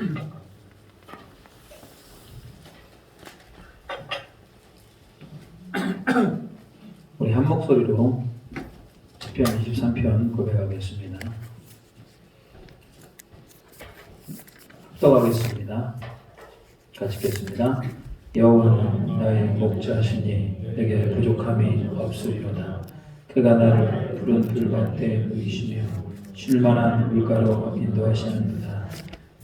우리 한 목소리로 시편 23편 고백하겠습니다. 합독하겠습니다. 같이 읽겠습니다. 여호와는 나의 목자시니 내게 부족함이 없으리로다. 그가 나를 푸른 풀밭에 누이시며 쉴만한 물가로 인도하시는도다.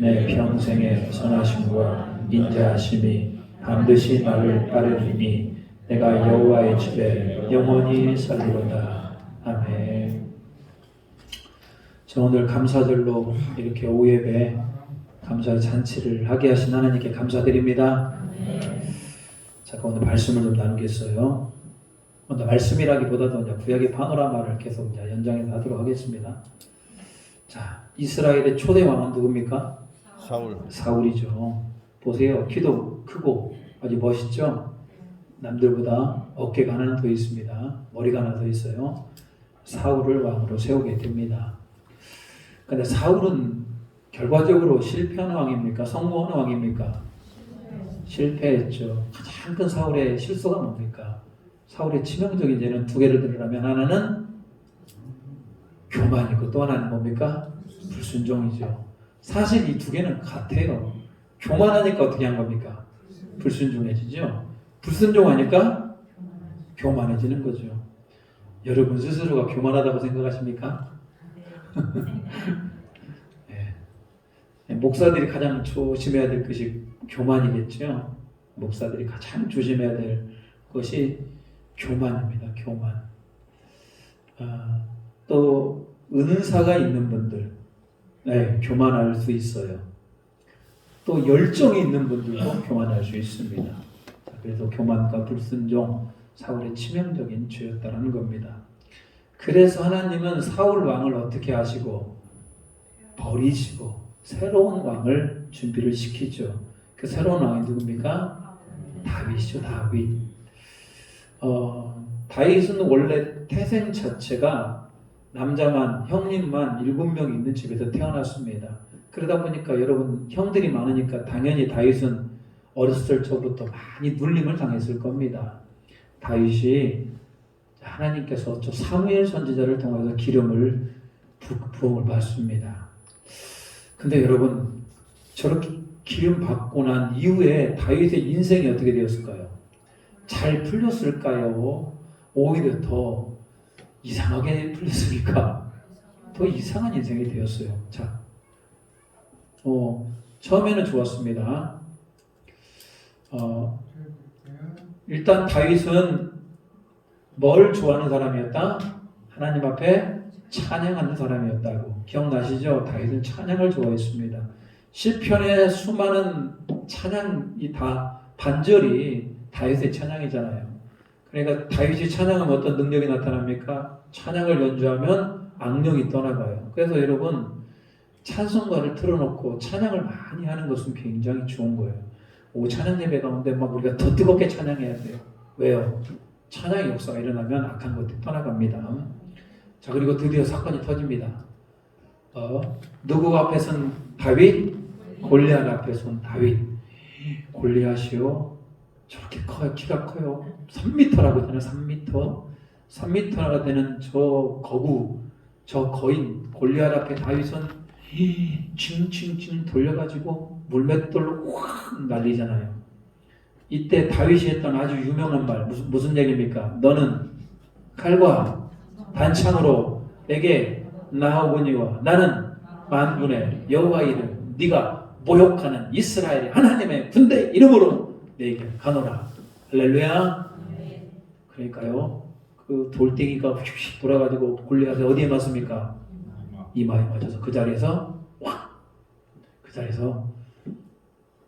내 평생의 선하심과 인자하심이 반드시 나를 따르리니 내가 여호와의 집에 영원히 살리로다. 아멘. 저 오늘 감사절로 이렇게 오예배 감사 잔치를 하게 하신 하나님께 감사드립니다. 잠깐 오늘 말씀을 좀 나누겠어요. 오늘 말씀이라기보다도 이제 구약의 파노라마를 계속 이제 연장해서 하도록 하겠습니다. 자, 이스라엘의 초대 왕은 누굽니까? 사울 사울이죠. 보세요. 키도 크고 아주 멋있죠? 남들보다 어깨가 하나 더 있습니다. 머리가 하나 더 있어요. 사울을 왕으로 세우게 됩니다. 근데 사울은 결과적으로 실패한 왕입니까? 성공한 왕입니까? 실패했죠. 가장 큰 사울의 실수가 뭡니까? 사울의 치명적인 죄는 두 개를 들으라면 하나는 교만이고 또 하나는 뭡니까? 불순종이죠. 사실 이 두 개는 같아요. 교만하니까 어떻게 한 겁니까? 불순종해지죠. 불순종하니까 교만해지는 거죠. 여러분 스스로가 교만하다고 생각하십니까? 네. 목사들이 가장 조심해야 될 것이 교만이겠죠. 목사들이 가장 조심해야 될 것이 교만입니다. 교만. 아, 또 은사가 있는 분들, 네, 교만할 수 있어요. 또 열정이 있는 분들도 교만할 수 있습니다. 자, 그래서 교만과 불순종, 사울의 치명적인 죄였다는 겁니다. 그래서 하나님은 사울 왕을 어떻게 하시고 버리시고 새로운 왕을 준비를 시키죠. 그 새로운 왕이 누굽니까? 다윗이죠, 다윗. 어, 다윗은 원래 태생 자체가 남자만 형님만 일곱 명 있는 집에서 태어났습니다. 그러다 보니까 여러분 형들이 많으니까 당연히 다윗은 어렸을 적부터 많이 눌림을 당했을 겁니다. 다윗이 하나님께서 저 사무엘 선지자를 통해서 기름을 부, 부음을 받습니다. 근데 여러분 저렇게 기름 받고 난 이후에 다윗의 인생이 어떻게 되었을까요? 잘 풀렸을까요? 오히려 더 이상하게 풀렸습니까? 더 이상한 인생이 되었어요. 자, 어, 처음에는 좋았습니다. 어, 일단 다윗은 뭘 좋아하는 사람이었다? 하나님 앞에 찬양하는 사람이었다고 기억나시죠? 다윗은 찬양을 좋아했습니다. 시편의 수많은 찬양이 다 반절이 다윗의 찬양이잖아요. 그러니까 다윗이 찬양하면 어떤 능력이 나타납니까? 찬양을 연주하면 악령이 떠나가요. 그래서 여러분 찬송가를 틀어놓고 찬양을 많이 하는 것은 굉장히 좋은 거예요. 오 찬양 예배 가운데 막 우리가 더 뜨겁게 찬양해야 돼요. 왜요? 찬양의 역사가 일어나면 악한 것들이 떠나갑니다. 자 그리고 드디어 사건이 터집니다. 어, 누구 앞에 선 다윗? 골리앗 앞에 선 다윗. 골리앗이요. 저렇게 커요. 키가 커요. 3m라고 되나 3m. 3m가 되는 저 거구, 저 거인 골리앗 앞에 다윗은 칭칭칭 돌려가지고 물맷돌로 확 날리잖아요. 이때 다윗이 했던 아주 유명한 말 무슨 무슨 얘기입니까? 너는 칼과 단창으로 내게 나오거니와 나는 만군의 여호와 이름 네가 모욕하는 이스라엘의 하나님의 군대 이름으로 내게 가노라 할렐루야. 그러니까요 그 돌덩이가 휙휙 돌아가지고 골리앗이 어디에 맞습니까? 이마에 맞아서 그 자리에서 확그 자리에서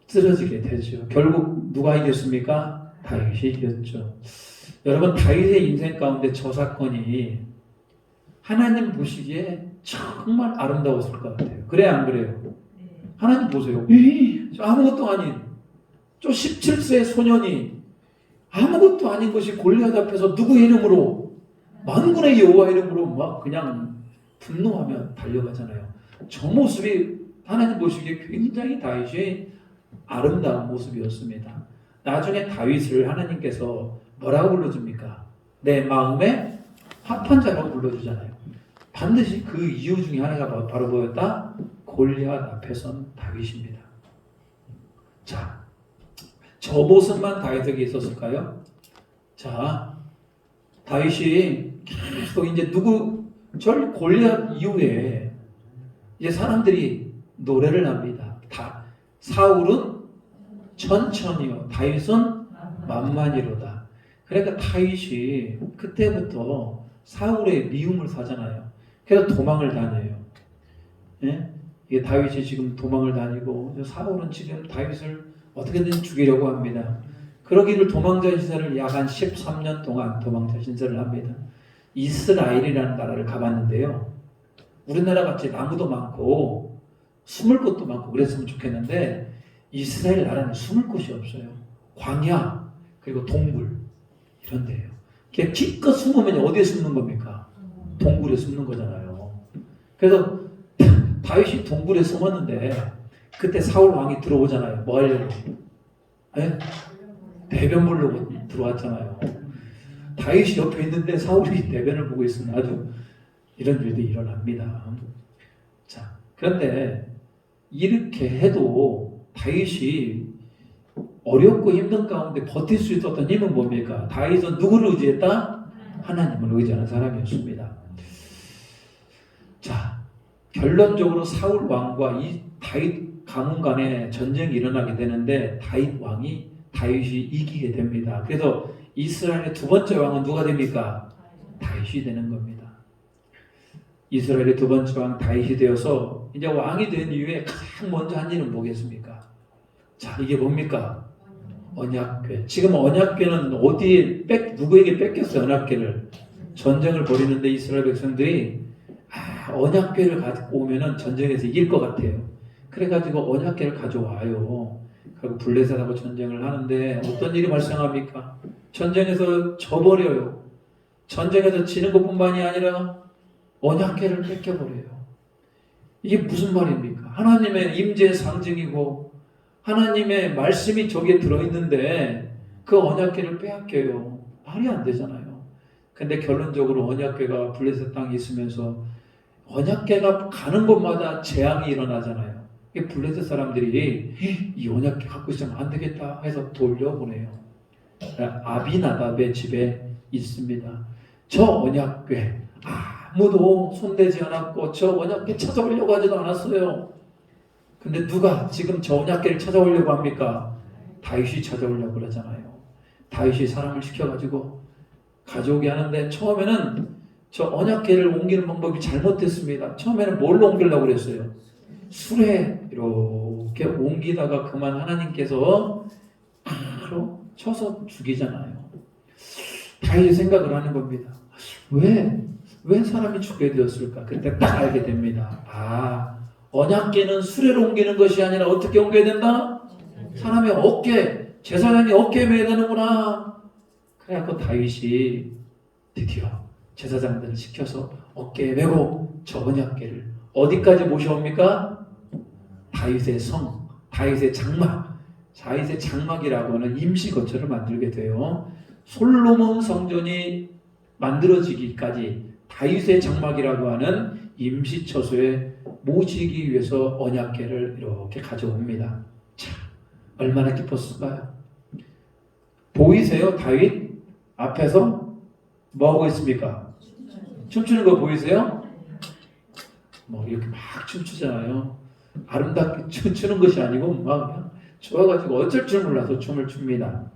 쓰러지게 되죠. 결국 누가 이겼습니까? 다윗이 이겼죠. 여러분 다윗의 인생 가운데 저 사건이 하나님 보시기에 정말 아름다웠을 것 같아요. 그래 안 그래요? 하나님 보세요. 저 아무것도 아닌 저 17세 소년이 아무것도 아닌 것이 골리앗 앞에서 누구 이름으로 만군의 여호와 이름으로 막 그냥 분노하며 달려가잖아요. 저 모습이 하나님 보시기에 굉장히 다윗이 아름다운 모습이었습니다. 나중에 다윗을 하나님께서 뭐라고 불러줍니까? 내 마음에 합한 자라고 불러주잖아요. 반드시 그 이유 중에 하나가 바로 뭐였다? 골리앗 앞에 선 다윗입니다. 자, 저 모습만 다윗에게 있었을까요? 자, 다윗이 계속 이제 누구 절 골리앗 이후에 이제 사람들이 노래를 합니다. 다 사울은 천천히요, 다윗은 만만히로다. 그러니까 다윗이 그때부터 사울의 미움을 사잖아요. 그래서 도망을 다녀요. 예? 이게 다윗이 지금 도망을 다니고 사울은 지금 다윗을 어떻게든 죽이려고 합니다. 그러기를 도망자 신세를 약 한 13년 동안 도망자 신세를 합니다. 이스라엘이라는 나라를 가봤는데요. 우리나라 같이 나무도 많고 숨을 곳도 많고 그랬으면 좋겠는데 이스라엘 나라는 숨을 곳이 없어요. 광야 그리고 동굴 이런 데예요. 그냥 기껏 숨으면 어디에 숨는 겁니까? 동굴에 숨는 거잖아요. 그래서 다윗이 동굴에 숨었는데 그때 사울 왕이 들어오잖아요. 뭐 하려고? 예? 대변 보려고 들어왔잖아요. 다윗이 옆에 있는데 사울이 대변을 보고 있으면 아주 이런 일도 일어납니다. 자, 그런데 이렇게 해도 다윗이 어렵고 힘든 가운데 버틸 수 있었던 힘은 뭡니까? 다윗은 누구를 의지했다? 하나님을 의지하는 사람이었습니다. 자, 결론적으로 사울 왕과 이 다윗 가문 간에 전쟁이 일어나게 되는데 다윗 왕이 다윗이 이기게 됩니다. 그래서 이스라엘의 두 번째 왕은 누가 됩니까? 다윗이 되는 겁니다. 이스라엘의 두 번째 왕 다윗이 되어서 이제 왕이 된 이후에 가장 먼저 한 일은 뭐겠습니까? 자, 이게 뭡니까? 언약궤. 지금 언약궤는 어디에 뺏, 누구에게 뺏겼어요, 언약궤를? 전쟁을 벌이는데 이스라엘 백성들이 아, 언약궤를 가지고 오면은 전쟁에서 이길 것 같아요. 그래가지고 언약궤를 가져와요. 그리고 블레셋하고 전쟁을 하는데 어떤 일이 발생합니까? 전쟁에서 져버려요. 전쟁에서 지는 것뿐만이 아니라 언약궤를 뺏겨버려요. 이게 무슨 말입니까? 하나님의 임재의 상징이고 하나님의 말씀이 저기에 들어있는데 그 언약궤를 빼앗겨요. 말이 안 되잖아요. 근데 결론적으로 언약궤가 블레셋 땅에 있으면서 언약궤가 가는 곳마다 재앙이 일어나잖아요. 이 블레셋 사람들이 이 언약궤 갖고 있으면 안 되겠다 해서 돌려보내요. 아비나답의 집에 있습니다. 저 언약궤 아무도 손대지 않았고 저 언약궤 찾아오려고 하지도 않았어요. 근데 누가 지금 저 언약궤를 찾아오려고 합니까? 다윗이 찾아오려고 그러잖아요. 다윗이 사람을 시켜가지고 가져오게 하는데 처음에는 저 언약궤를 옮기는 방법이 잘못됐습니다. 처음에는 뭘로 옮기려고 그랬어요? 술에 이렇게 옮기다가 그만 하나님께서 바로 쳐서 죽이잖아요. 다윗이 생각을 하는 겁니다. 왜? 왜 사람이 죽게 되었을까? 그때 딱 알게 됩니다. 아, 언약계는 수레로 옮기는 것이 아니라 어떻게 옮겨야 된다? 사람의 어깨, 제사장이 어깨에 매야 되는구나. 그래갖고 다윗이 드디어 제사장들을 시켜서 어깨에 메고 저 언약계를 어디까지 모셔옵니까? 다윗의 성, 다윗의 장막, 다윗의 장막이라고 하는 임시 거처를 만들게 돼요. 솔로몬 성전이 만들어지기까지 다윗의 장막이라고 하는 임시 처소에 모시기 위해서 언약궤를 이렇게 가져옵니다. 자, 얼마나 기뻤을까요? 보이세요? 다윗 앞에서 뭐 하고 있습니까? 춤추는 거 보이세요? 뭐 이렇게 막 춤추잖아요. 아름답게 춤추는 것이 아니고 막 좋아가지고 어쩔 줄 몰라서 춤을 춥니다.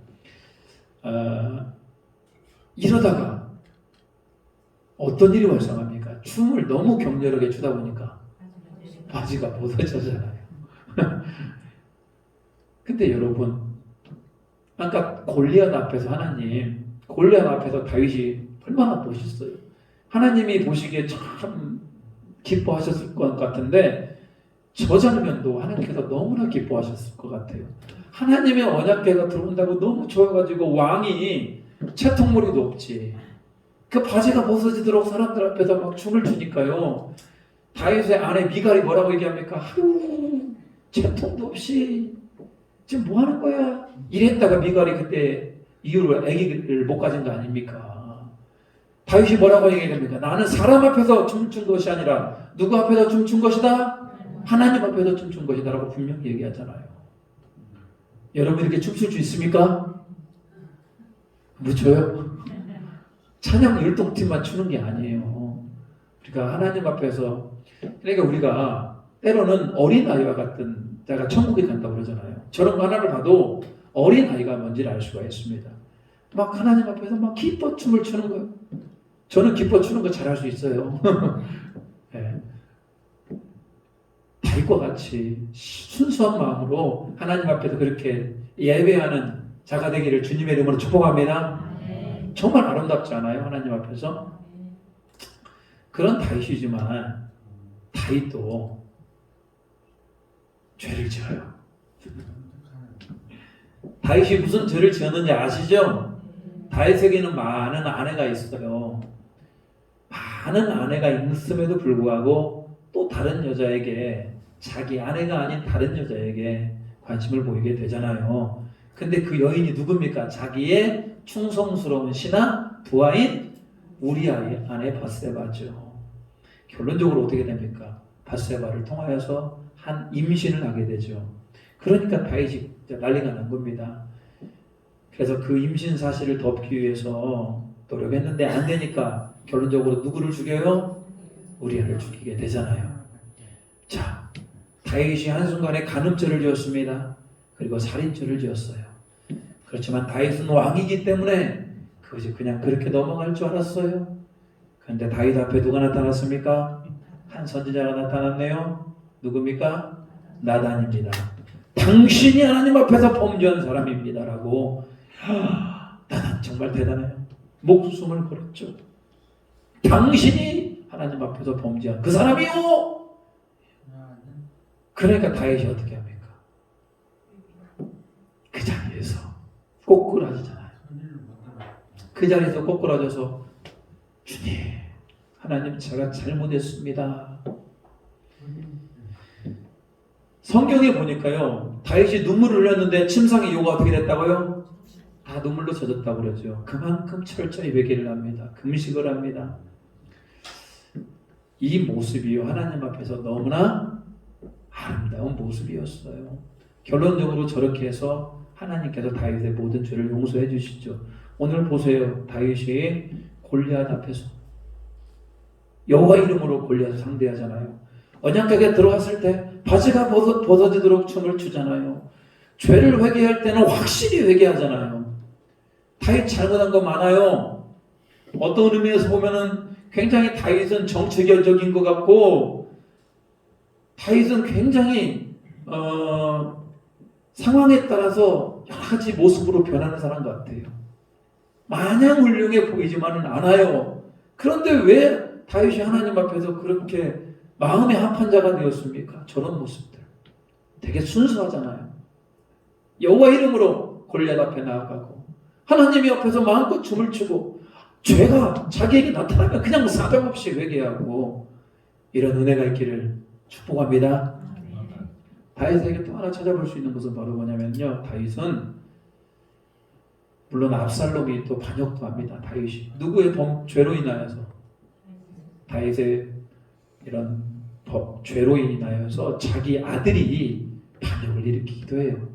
어, 이러다가 어떤 일이 발생합니까? 춤을 너무 격렬하게 추다 보니까 바지가 벗어지잖아요. 근데 여러분, 아까 골리앗 앞에서 하나님, 골리앗 앞에서 다윗이 얼마나 멋있어요. 하나님이 보시기에 참 기뻐하셨을 것 같은데 저 장면도 하나님께서 너무나 기뻐하셨을 것 같아요. 하나님의 언약궤가 들어온다고 너무 좋아가지고 왕이 채통머리도 없지. 그 바지가 벗어지도록 사람들 앞에서 막 춤을 추니까요. 다윗의 아내 미갈이 뭐라고 얘기합니까? 아유 채통도 없이 지금 뭐 하는 거야? 이랬다가 미갈이 그때 이후로 아기를 못 가진 거 아닙니까? 다윗이 뭐라고 얘기합니까? 나는 사람 앞에서 춤춘 것이 아니라 누구 앞에서 춤춘 것이다? 하나님 앞에서 춤춘 것이다라고 분명히 얘기하잖아요. 여러분 이렇게 춤출 수 있습니까? 못 춰요? 찬양 율동팀만 추는 게 아니에요. 그러니까 하나님 앞에서 그러니까 우리가 때로는 어린 아이와 같은 자가 천국에 간다고 그러잖아요. 저런 거 하나를 봐도 어린 아이가 뭔지를 알 수가 있습니다. 막 하나님 앞에서 막 기뻐 춤을 추는 거예요. 저는 기뻐 추는 거 잘할 수 있어요. 네. 다윗과 같이 순수한 마음으로 하나님 앞에서 그렇게 예배하는 자가 되기를 주님의 이름으로 축복합니다. 정말 아름답지 않아요? 하나님 앞에서? 그런 다윗이지만 다윗도 죄를 지어요. 다윗이 무슨 죄를 지었는지 아시죠? 다윗에게는 많은 아내가 있어요. 많은 아내가 있음에도 불구하고 또 다른 여자에게 자기 아내가 아닌 다른 여자에게 관심을 보이게 되잖아요. 근데 그 여인이 누굽니까? 자기의 충성스러운 신하 부하인 우리아의 아내 바세바죠. 결론적으로 어떻게 됩니까? 바세바를 통하여서 한 임신을 하게 되죠. 그러니까 다윗이 난리가 난 겁니다. 그래서 그 임신 사실을 덮기 위해서 노력했는데 안 되니까 결론적으로 누구를 죽여요? 우리 아를 죽이게 되잖아요. 자, 다윗이 한순간에 간음죄를 지었습니다. 그리고 살인죄를 지었어요. 그렇지만 다윗은 왕이기 때문에 그것이 그냥 그렇게 넘어갈 줄 알았어요. 그런데 다윗 앞에 누가 나타났습니까? 한 선지자가 나타났네요. 누굽니까? 나단입니다. 당신이 하나님 앞에서 범죄한 사람입니다라고 하, 나단 정말 대단해요. 목숨을 걸었죠. 당신이 하나님 앞에서 범죄한 그 사람이요. 그러니까 다윗이 어떻게 합니까? 그 자리에서 꼬꾸라지잖아요. 그 자리에서 꼬꾸라져서 주님, 하나님 제가 잘못했습니다. 성경에 보니까요, 다윗이 눈물을 흘렸는데 침상의 요가 어떻게 됐다고요? 다 눈물로 젖었다고 그러죠. 그만큼 철저히 회개를 합니다. 금식을 합니다. 이 모습이요, 하나님 앞에서 너무나 아름다운 모습이었어요. 결론적으로 저렇게 해서 하나님께서 다윗의 모든 죄를 용서해 주시죠. 오늘 보세요. 다윗이 골리앗 앞에서 여호와 이름으로 골리앗을 상대하잖아요. 언약궤에 들어갔을 때 바지가 벗어, 벗어지도록 춤을 추잖아요. 죄를 회개할 때는 확실히 회개하잖아요. 다윗 잘못한 거 많아요. 어떤 의미에서 보면은 굉장히 다윗은 정체결적인 것 같고 다윗은 굉장히 어, 상황에 따라서 여러 가지 모습으로 변하는 사람 같아요. 마냥 훌륭해 보이지만은 않아요. 그런데 왜 다윗이 하나님 앞에서 그렇게 마음의 합한 자가 되었습니까? 저런 모습들. 되게 순수하잖아요. 여호와 이름으로 골리앗 앞에 나아가고 하나님 옆에서 마음껏 춤을 추고 죄가 자기에게 나타나면 그냥 사정없이 회개하고 이런 은혜가 있기를 축복합니다. 다윗에게 또 하나 찾아볼 수 있는 것은 바로 뭐냐면요. 다윗은 물론 압살롬이 또 반역도 합니다. 다윗이 누구의 범 죄로 인하여서 다윗의 이런 법 죄로 인하여서 자기 아들이 반역을 일으키기도 해요.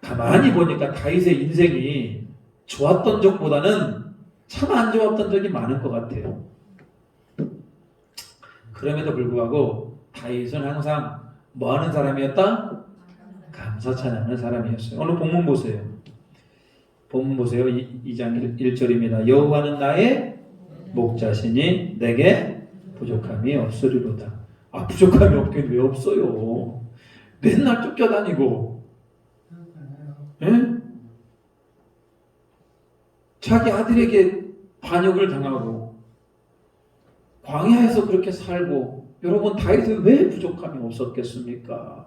가만히 보니까 다윗의 인생이 좋았던 적보다는 참 안 좋았던 적이 많은 것 같아요. 그럼에도 불구하고 다윗은 항상 뭐 하는 사람이었다? 감사 찬양하는 사람이었어요. 오늘 본문 보세요. 본문 보세요. 2장 1절입니다. 여호와는 나의 목자시니 내게 부족함이 없으리로다. 아 부족함이 없긴 왜 없어요? 맨날 쫓겨다니고, 예? 자기 아들에게 반역을 당하고 광야에서 그렇게 살고 여러분 다윗은 왜 부족함이 없었겠습니까?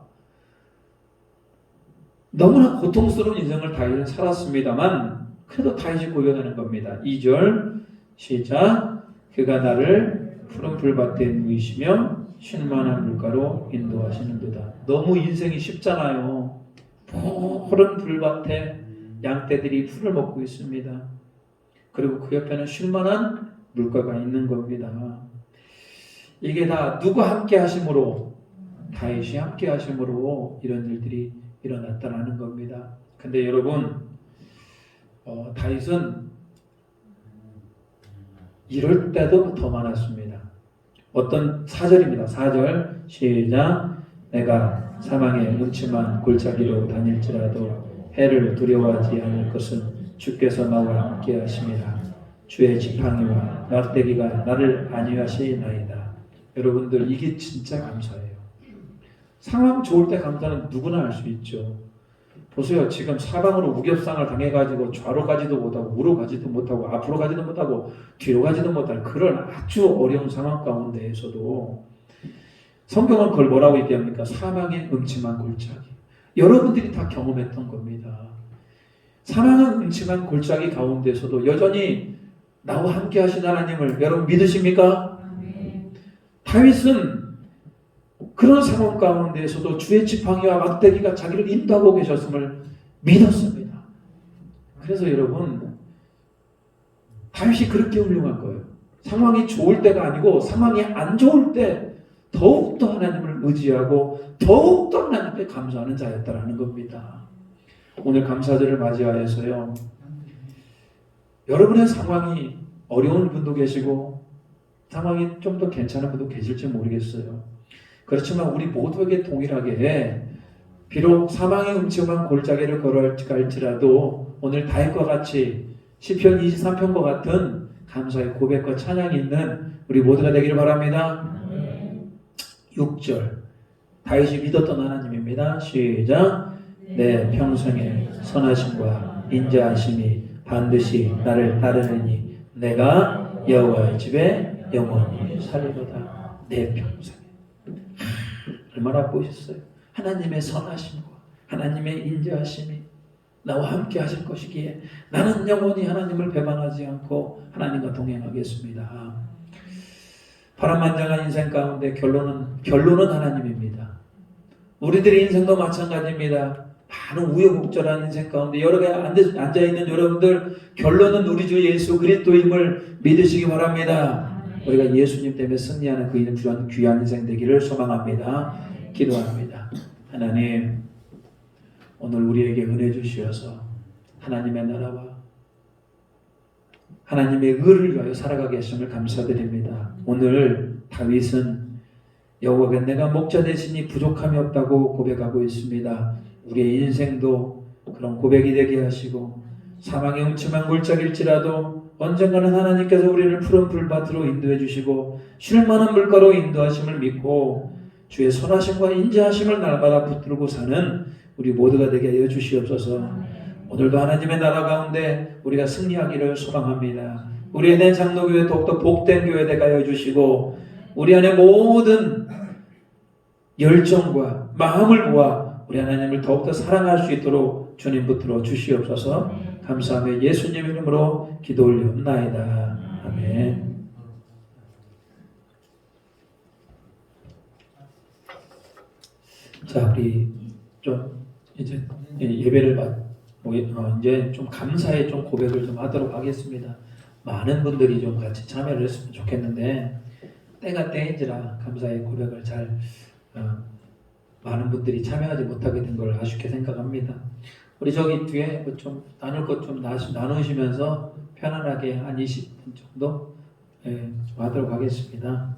너무나 고통스러운 인생을 다윗은 살았습니다만 그래도 다윗이 고백하는 겁니다. 2절 시작 그가 나를 푸른 풀밭에 누이시며 쉴만한 물가로 인도하시는도다. 너무 인생이 쉽잖아요. 푸른 풀밭에 양떼들이 풀을 먹고 있습니다. 그리고 그 옆에는 쉴만한 물가가 있는 겁니다. 이게 다 누가 함께 하심으로 다윗이 함께 하심으로 이런 일들이 일어났다라는 겁니다. 근데 여러분 어, 다윗은 이럴 때도 더 많았습니다. 어떤 사절입니다. 사절 시작 내가 사망의 음침한 골짜기로 다닐지라도 해를 두려워하지 않을 것은 주께서 나와 함께 하심이라 주의 지팡이와 막대기가 나를 안위하시나이다. 여러분들 이게 진짜 감사해요. 상황 좋을 때 감사는 누구나 할수 있죠. 보세요. 지금 사방으로 우겹상을 당해가지고 좌로 가지도 못하고 우로 가지도 못하고 앞으로 가지도 못하고 뒤로 가지도 못할 그런 아주 어려운 상황 가운데에서도 성경은 그걸 뭐라고 얘기합니까? 사망의 음침한 골짜기. 여러분들이 다 경험했던 겁니다. 사망의 음침한 골짜기 가운데서도 여전히 나와 함께 하신 하나님을 여러분 믿으십니까? 다윗은 그런 상황 가운데에서도 주의 지팡이와 막대기가 자기를 인도하고 계셨음을 믿었습니다. 그래서 여러분 다윗이 그렇게 훌륭한 거예요. 상황이 좋을 때가 아니고 상황이 안 좋을 때 더욱더 하나님을 의지하고 더욱더 하나님께 감사하는 자였다라는 겁니다. 오늘 감사절을 맞이하여서요. 여러분의 상황이 어려운 분도 계시고 상황이 좀 더 괜찮은 분도 계실지 모르겠어요. 그렇지만 우리 모두에게 동일하게 비록 사망의 음침한 골짜기를 걸어갈지라도 오늘 다윗과 같이 시편 23편과 같은 감사의 고백과 찬양이 있는 우리 모두가 되기를 바랍니다. 6절 다윗이 믿었던 하나님입니다. 시작 내 평생에 선하심과 인자하심이 반드시 나를 따르느니 내가 여호와의 집에 영원히 살리로다 내 평생 얼마나 보셨어요? 하나님의 선하심과 하나님의 인자하심이 나와 함께 하실 것이기에 나는 영원히 하나님을 배반하지 않고 하나님과 동행하겠습니다. 파란만장한 인생 가운데 결론은 결론은 하나님입니다. 우리들의 인생도 마찬가지입니다. 많은 우여곡절한 인생 가운데 여러 개 앉아 있는 여러분들 결론은 우리 주 예수 그리스도임을 믿으시기 바랍니다. 우리가 예수님 때문에 승리하는 그 귀한, 귀한 인생 되기를 소망합니다. 기도합니다. 하나님, 오늘 우리에게 은혜 주시어서 하나님의 나라와 하나님의 의를 위하여 살아가게 하심을 감사드립니다. 오늘 다윗은 여호와가 내가 목자 대신이 부족함이 없다고 고백하고 있습니다. 우리의 인생도 그런 고백이 되게 하시고 사망의 음침한 골짜기일지라도 언젠가는 하나님께서 우리를 푸른 불밭으로 인도해 주시고 쉴만한 물가로 인도하심을 믿고 주의 선하심과 인자하심을 날마다 붙들고 사는 우리 모두가 되게 하여 주시옵소서. 오늘도 하나님의 나라 가운데 우리가 승리하기를 소망합니다. 우리 내 장로교회 더욱더 복된 교회 되게 하여 주시고 우리 안에 모든 열정과 마음을 모아 우리 하나님을 더욱더 사랑할 수 있도록 주님 붙들어 주시옵소서. 감사하며 예수님 이름으로 기도 올리옵나이다. 아멘. 자, 우리 좀 이제 예배를 받, 뭐, 어, 이제 좀 감사의 좀 고백을 좀 하도록 하겠습니다. 많은 분들이 좀 같이 참여를 했으면 좋겠는데 때가 때인지라 감사의 고백을 잘 어, 많은 분들이 참여하지 못하게 된 걸 아쉽게 생각합니다. 우리 저기 뒤에 뭐좀 나눌 것 좀 나누시면서 편안하게 한 20분 정도 예, 좀 하도록 하겠습니다.